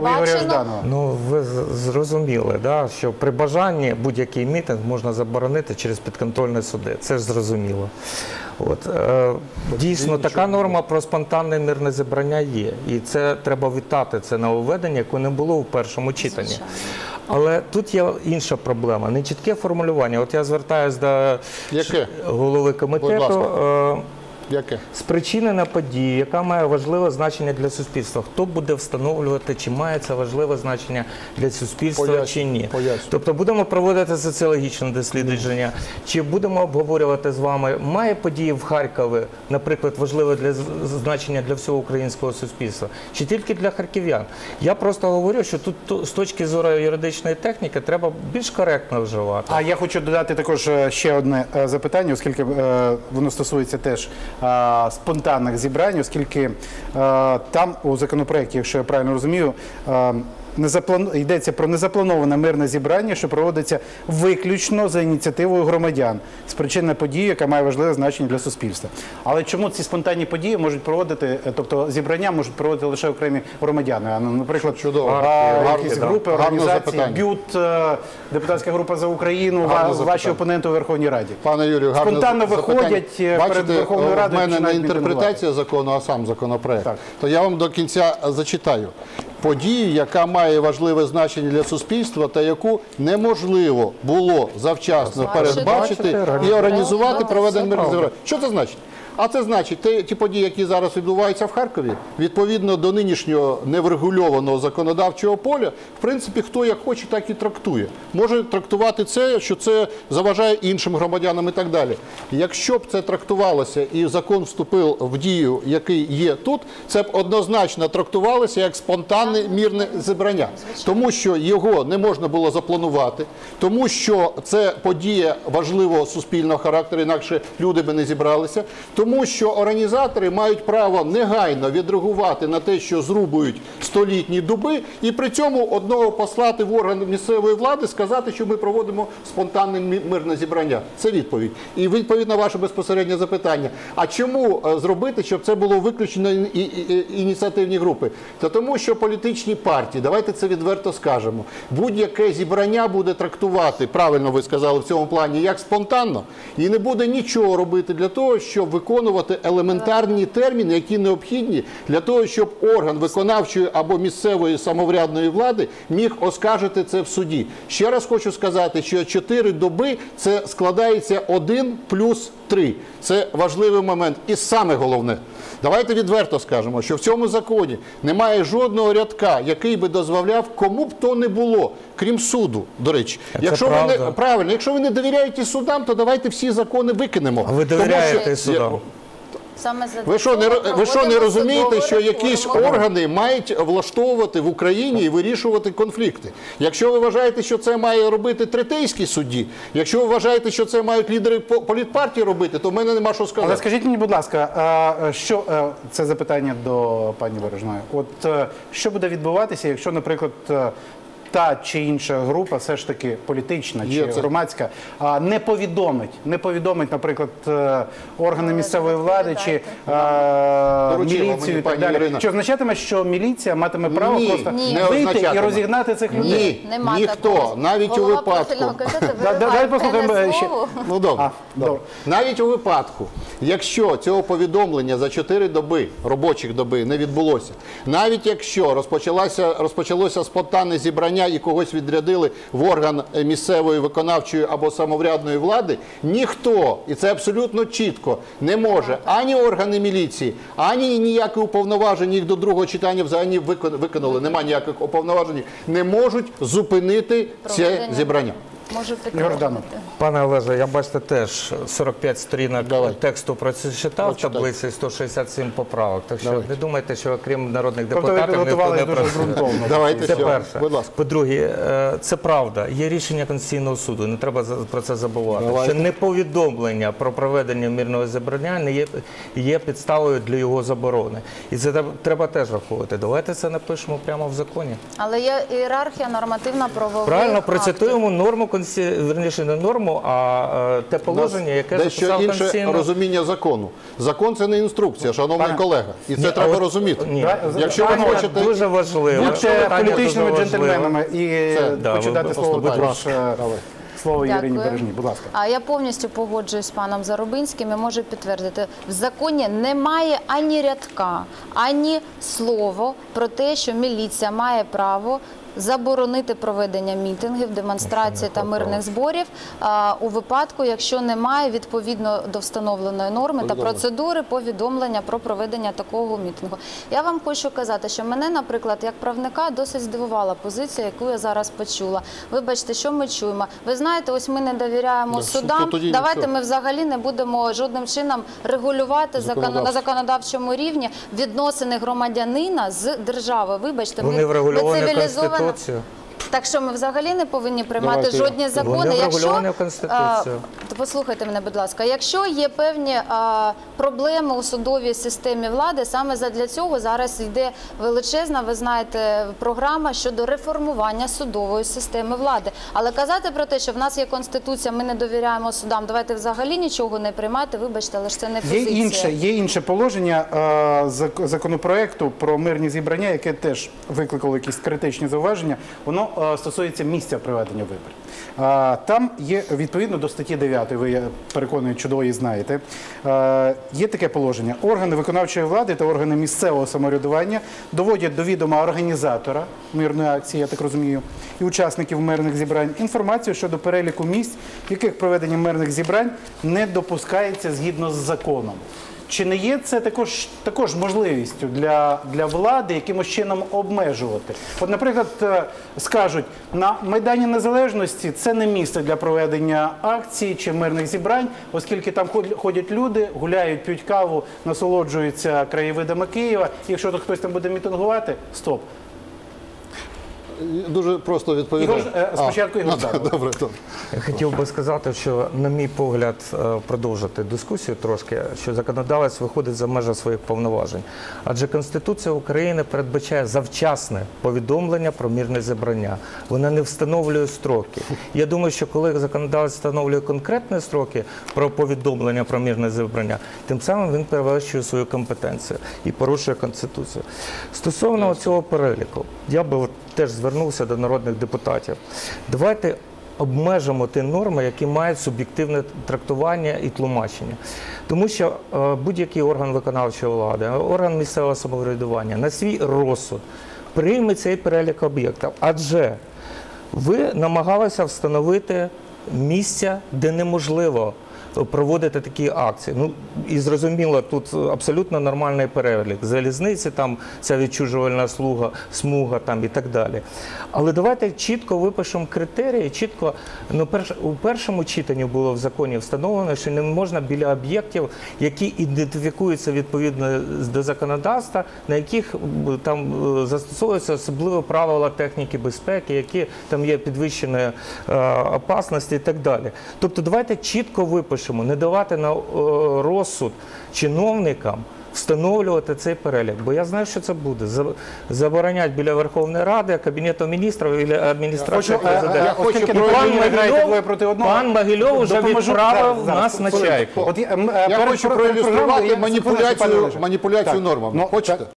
Бачено. Ну, ви зрозуміли, да, що при бажанні будь-який мітинг можна заборонити через підконтрольні суди. Це ж зрозуміло. От, е, дійсно, така норма про спонтанне мирне зібрання є. І це треба вітати, це нововведення, яке не було в першому читанні. Але тут є інша проблема. Нечітке формулювання. От я звертаюся до Яке? голови комітету. Яке? Спричинена подія, яка має важливе значення для суспільства. Хто буде встановлювати, чи має це важливе значення для суспільства, Поясню, чи ні? поясню. Тобто будемо проводити соціологічне дослідження, чи будемо обговорювати з вами, має події в Харкові, наприклад, важливе для з- значення для всього українського суспільства, чи тільки для харків'ян? Я просто говорю, що тут з точки зору юридичної техніки треба більш коректно вживати. А я хочу додати також е, ще одне е, запитання, оскільки е, воно стосується теж спонтанних зібрань, оскільки е, там у законопроекті, якщо я правильно розумію, е, незаплан- йдеться про незаплановане мирне зібрання, що проводиться виключно за ініціативою громадян. Спричинена подія, яка має важливе значення для суспільства. Але чому ці спонтанні події можуть проводити, е, тобто зібрання можуть проводити лише окремі громадяни, а ну, наприклад, Чудово. а, якісь да. групи, організації, б'ют, е, депутатська група за Україну, ваші запитання. опоненти у Верховній Раді. Пане Юрію, гарне Спонтанно запитання. виходять, е, перед Бачите, Верховною в Радою мене не інтерпретація закону, а сам законопроект. Так. То я вам до кінця зачитаю. Подію, яка має важливе значення для суспільства та яку неможливо було завчасно передбачити і організувати проведення мирних. Що це значить? А це значить, те- ті події, які зараз відбуваються в Харкові, відповідно до нинішнього неврегульованого законодавчого поля, в принципі, хто як хоче, так і трактує. Може трактувати це, що це заважає іншим громадянам і так далі. Якщо б це трактувалося і закон вступив в дію, який є тут, це б однозначно трактувалося як спонтанне мірне зібрання, тому що його не можна було запланувати, тому що це подія важливого суспільного характеру, інакше люди би не зібралися. Тому що організатори мають право негайно відреагувати на те, що зрубують столітні дуби, і при цьому одного послати в орган місцевої влади, сказати, що ми проводимо спонтанне мирне зібрання. Це відповідь. І відповідь на ваше безпосереднє запитання. А чому е, зробити, щоб це було виключено ініціативні групи? Та тому, що політичні партії, давайте це відверто скажемо, будь-яке зібрання буде трактувати, правильно ви сказали в цьому плані, як спонтанно, і не буде нічого робити для того, щоб виконувати елементарні терміни, які необхідні для того, щоб орган виконавчої або місцевої самоврядної влади міг оскаржити це в суді. Ще раз хочу сказати, що 4 доби це складається 1 плюс 3. Це важливий момент. І саме головне, давайте відверто скажемо, що в цьому законі немає жодного рядка, який би дозволяв кому б то не було, крім суду. До речі, Це якщо ви не правильно, якщо ви не довіряєте судам, то давайте всі закони викинемо. А ви Тому що- судам? Саме за ви що, не, ви що не розумієте, що якісь органи мають влаштовувати в Україні і вирішувати конфлікти? Якщо ви вважаєте, що це має робити третейський судді, якщо ви вважаєте, що це мають лідери по- політпартії робити, то в мене нема що сказати. Але скажіть мені, будь ласка, а, що це запитання до пані Бережної? От е, що буде відбуватися, якщо, наприклад, е, та чи інша група, все ж таки політична Є чи це. громадська, а, не повідомить, не повідомить, наприклад, е, органи місцевої влади чи е, Доручила міліцію мені і так пані далі. Ірина. Чи означатиме, що міліція матиме право Ні, просто не вийти і означатиме. розігнати цих людей? Ні, Нема ніхто, такого. навіть у Голова випадку. профільного комітету Да- да- вириває послухаємо, е, ще. слово. Ну добре. А, добре. добре. Навіть у випадку, якщо цього повідомлення за 4 доби, робочих доби, не відбулося, навіть якщо розпочалося, розпочалося спонтанне зібрання і когось відрядили в орган місцевої виконавчої або самоврядної влади, ніхто, і це абсолютно чітко, не може ані органи міліції, ані ніякі уповноважені їх до другого читання взагалі викон- виконали, немає ніяких уповноважень, не можуть зупинити це зібрання. Можу робити. Пане Олеже, я бачите теж 45 сторінок Давай. тексту прочитав Прочитай. таблиці і 167 поправок. Так що Давай. не думайте, що окрім народних Тобто депутатів ніхто не працює. Це перше. Будь ласка. По-друге, е, це правда. Є рішення Конституційного суду. Не треба про це забувати. Давайте. Що неповідомлення про проведення мирного зібрання не є, є підставою для його заборони. І це треба- теж рахувати. Давайте це напишемо прямо в законі. Але є ієрархія нормативна правових Правильно процитуємо норму консті... верніше не норму, а е, те положення, яке дещо інше Конституційно. розуміння закону. Закон це не інструкція, шановний колега. І це Ні, треба от- розуміти. Ні. Якщо ви хочете дуже важливе. Будьте політичними джентльменами і Це, да, хочу ви дати слово також слово Ірині Дякую. Бережній. Будь ласка. А я повністю погоджуюсь з паном Зарубинським і можу підтвердити, в законі немає ані рядка, ані слово про те, що міліція має право. Заборонити проведення мітингів, демонстрацій та мирних зборів у випадку, якщо немає відповідно до встановленої норми та процедури повідомлення про проведення такого мітингу. Я вам хочу казати, що мене, наприклад, як правника, досить здивувала позиція, яку я зараз почула. Вибачте, що ми чуємо. Ви знаєте, ось ми не довіряємо Да, судам. Давайте ми взагалі не будемо жодним чином регулювати закон... на законодавчому рівні відносини громадянина з державою. Вибачте, Вони ми, ми цивілізована. Конституцією. Так що ми взагалі не повинні приймати Давайте. жодні закони. якщо Якщо Конституцією. А, послухайте мене, будь ласка. Якщо є певні а, проблеми у судовій системі влади, саме задля цього зараз йде величезна, ви знаєте, програма щодо реформування судової системи влади. Але казати про те, що в нас є конституція, ми не довіряємо судам. Давайте взагалі нічого не приймати. Вибачте, але ж це не Є позиція. інше, є інше положення е, законопроекту про мирні зібрання, яке теж викликало якісь критичні зауваження. Воно стосується місця проведення виборів. Там є відповідно до статті 9, ви я переконую, чудово її знаєте. Е, є таке положення: органи виконавчої влади та органи місцевого самоврядування доводять до відома організатора мирної акції, я так розумію, і учасників мирних зібрань інформацію щодо переліку місць, в яких проведення мирних зібрань не допускається згідно з законом. Чи не є це також, також можливістю для, для влади якимось чином обмежувати? От, наприклад, е, скажуть, на Майдані Незалежності це не місце для проведення акцій чи мирних зібрань, оскільки там ход- ходять люди, гуляють, п'ють каву, насолоджуються краєвидами Києва. Якщо то хтось там буде мітингувати, стоп. Дуже просто відповідаю. Ігор, е, спочатку Ігор ну, Добре, добре. Я хотів би сказати, що, на мій погляд, е, продовжити дискусію трошки, що законодавець виходить за межі своїх повноважень. Адже Конституція України передбачає завчасне повідомлення про мірне зібрання. Вона не встановлює строки. Я думаю, що коли законодавець встановлює конкретні строки про повідомлення про мірне зібрання, тим самим він перевищує свою компетенцію і порушує Конституцію. Стосовно цього переліку, я би теж звернувся до народних депутатів. Давайте обмежимо ті норми, які мають суб'єктивне трактування і тлумачення. Тому що е, будь-який орган виконавчої влади, орган місцевого самоврядування на свій розсуд прийме цей перелік об'єктів. Адже ви намагалися встановити місця, де неможливо проводити такі акції. Ну і зрозуміло, тут абсолютно нормальний перелік. Залізниці, там ця відчужувальна слуга, смуга там і так далі. Але давайте чітко випишемо критерії. Чітко, ну перш у першому читанні було в законі встановлено, що не можна біля об'єктів, які ідентифікуються відповідно до законодавства, на яких там е, застосовуються особливі правила техніки безпеки, які там є підвищені е, опасності і так далі. Тобто, давайте чітко випишемо, не давати на е, розсуд чиновникам. Встановлювати цей перелік, бо я знаю, що це буде. За- Заборонять біля Верховної Ради, Кабінету міністрів і адміністрації е, е, президента. Пан Могильов- вже відправив нас на чайку. Я, хочу проілюструвати маніпуляцію, нормами. Ну, Хочете?